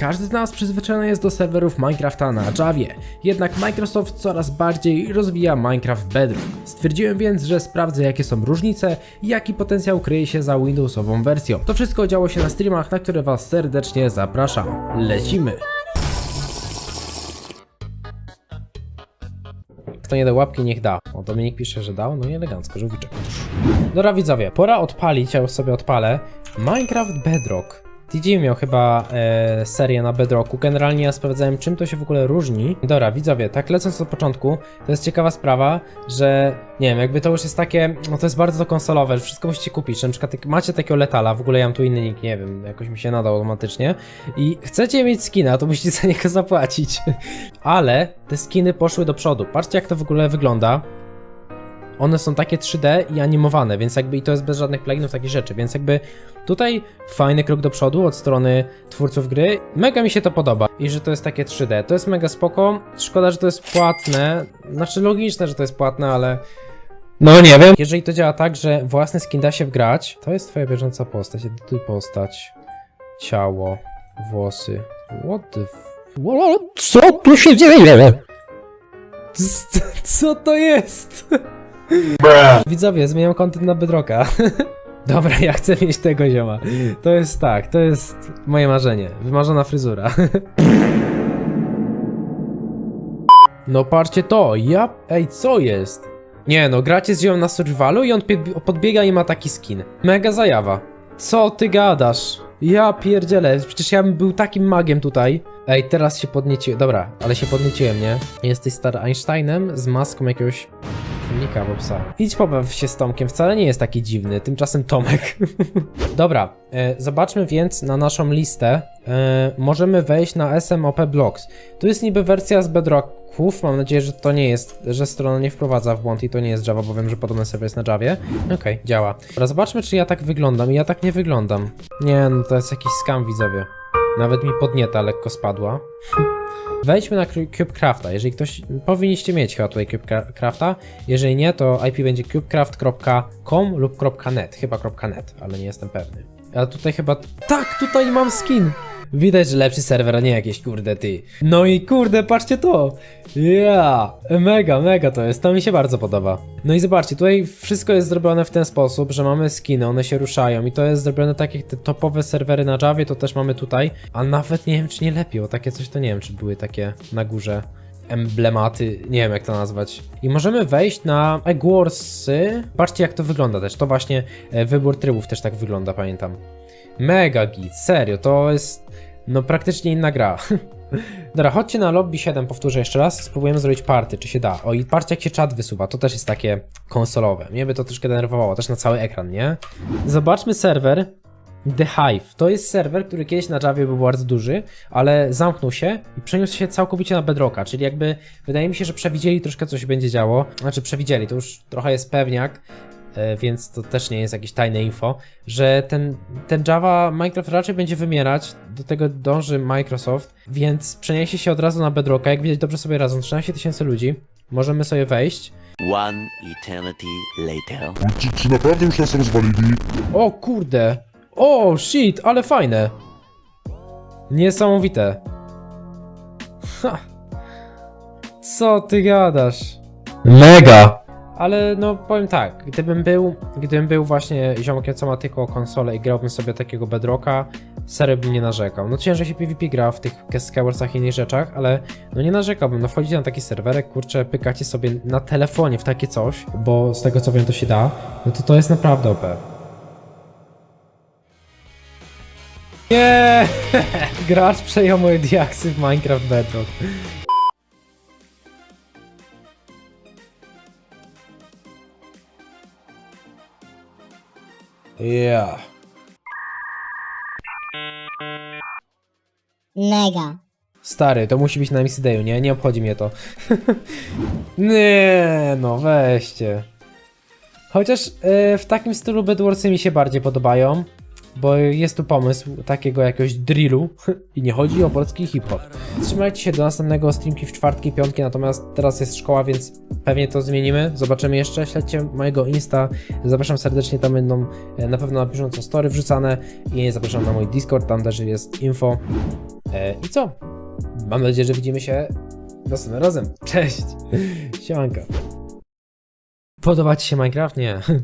Każdy z nas przyzwyczajony jest do serwerów Minecrafta na Javie, jednak Microsoft coraz bardziej rozwija Minecraft Bedrock. Stwierdziłem więc, że sprawdzę jakie są różnice i jaki potencjał kryje się za Windowsową wersją. To wszystko działo się na streamach, na które Was serdecznie zapraszam. Lecimy! Kto nie da łapki, niech da. O, Dominik pisze, że dał, no i elegancko, żółwiczek. Dobra widzowie, pora odpalić, ja już sobie odpalę. Minecraft Bedrock. TJ miał chyba e, serię na Bedrocku. Generalnie ja sprawdzałem, czym to się w ogóle różni. Dobra, widzowie, tak lecąc od początku, to jest ciekawa sprawa, że nie wiem, jakby to już jest takie, no to jest bardzo konsolowe, że wszystko musicie kupić. Na przykład jak macie takiego letala, w ogóle ja mam tu inny nick, nie wiem, jakoś mi się nadał automatycznie. I chcecie mieć skina, to musicie za niego zapłacić. Ale te skiny poszły do przodu. Patrzcie, jak to w ogóle wygląda one są takie 3D i animowane, więc jakby i to jest bez żadnych pluginów, takich rzeczy, więc jakby tutaj fajny krok do przodu od strony twórców gry. Mega mi się to podoba i że to jest takie 3D. To jest mega spoko. Szkoda, że to jest płatne. Znaczy logiczne, że to jest płatne, ale no nie wiem. Jeżeli to działa tak, że własny skin da się wgrać, to jest twoja bieżąca postać. Edytuj postać, ciało, włosy. What the f... Co tu się dzieje? Co to jest? Widzowie, zmieniam kontent na Bedrocka. Dobra, ja chcę mieć tego zioma. To jest tak, to jest moje marzenie. Wymarzona fryzura. No patrzcie to, ja... Ej, co jest? Nie no, gracie z ziomem na survivalu i on podbiega i ma taki skin. Mega zajawa. Co ty gadasz? Ja pierdzielę, przecież ja bym był takim magiem tutaj. Ej, teraz się podnieciłem. Dobra, ale się podnieciłem, nie? Jesteś star Einsteinem z maską jakiegoś Królika albo psa. Idź pobaw się z Tomkiem, wcale nie jest taki dziwny, tymczasem Tomek. Dobra, e, zobaczmy więc na naszą listę. E, możemy wejść na SMOP Blocks. Tu jest niby wersja z Bedrocków, mam nadzieję, że to nie jest, że strona nie wprowadza w błąd i to nie jest Java, bo wiem, że podobny serwer jest na Javie. Okej, działa. Dobra, zobaczmy, czy ja tak wyglądam. I ja tak nie wyglądam. Nie, no to jest jakiś scam, widzowie. Nawet mi podnieta lekko spadła. Wejdźmy na CubeCrafta. Jeżeli ktoś. Powinniście mieć chyba tutaj CubeCrafta. Jeżeli nie, to IP będzie cubecraft.com lub .net. Chyba ale nie jestem pewny. A tutaj chyba. Tak, tutaj mam skin! Widać, że lepszy serwer, a nie jakieś kurde ty. No i kurde, patrzcie to! Ja, mega, mega to jest, to mi się bardzo podoba. No i zobaczcie, tutaj wszystko jest zrobione w ten sposób, że mamy skiny, one się ruszają i to jest zrobione tak jak te topowe serwery na Javie, to też mamy tutaj, a nawet nie wiem czy nie lepiej, takie coś to nie wiem czy były takie na górze emblematy, nie wiem jak to nazwać. I możemy wejść na Eggwarsy. Patrzcie jak to wygląda też, to właśnie e, wybór trybów też tak wygląda, pamiętam. Mega git, serio, to jest no praktycznie inna gra. Dobra, chodźcie na lobby 7, powtórzę jeszcze raz, spróbujemy zrobić party, czy się da. O i patrzcie jak się czat wysuwa, to też jest takie konsolowe. Mnie by to troszkę denerwowało, też na cały ekran, nie? Zobaczmy serwer The Hive. To jest serwer, który kiedyś na Javie był bardzo duży, ale zamknął się i przeniósł się całkowicie na Bedrocka, czyli jakby wydaje mi się, że przewidzieli troszkę co się będzie działo. Znaczy przewidzieli, to już trochę jest pewniak, e, więc to też nie jest jakieś tajne info, że ten, ten Java Minecraft raczej będzie wymierać, do tego dąży Microsoft, więc przeniesie się od razu na Bedrocka, jak widać dobrze sobie razem, 13 tysięcy ludzi, możemy sobie wejść. One eternity later. Czy, czy naprawdę już nas rozwalili? O kurde, o shit, ale fajne. Niesamowite. Ha. Co ty gadasz? Mega! Ale no powiem tak, gdybym był, gdybym był właśnie ziomkiem, co ma tylko konsolę i grałbym sobie takiego bedrocka, serio bym nie narzekał. No ciężej się PvP gra w tych Skywarsach i innych rzeczach, ale no nie narzekałbym. No wchodzicie na taki serwerek, kurczę, pykacie sobie na telefonie w takie coś, bo z tego co wiem to się da, no to to jest naprawdę OP. Nie! Gracz przejął moje diaksy w Minecraft Bedrock. Ja. Mega. Stary, to musi być na Dayu, nie? Nie obchodzi mnie to. nie, no weźcie. Chociaż e, w takim stylu Bedwarsy mi się bardziej podobają, bo jest tu pomysł takiego jakiegoś drillu i nie chodzi o polski hip-hop. Trzymajcie się do następnego streamki w czwartki, piątki, natomiast teraz jest szkoła, więc pewnie to zmienimy. Zobaczymy jeszcze, śledźcie mojego Insta, zapraszam serdecznie, tam będą e, na pewno na bieżąco story wrzucane i zapraszam na mój Discord, tam też jest info. E, I co? Mam nadzieję, że widzimy się następnym razem. Cześć! Siemanko. Podoba ci się Minecraft? Nie.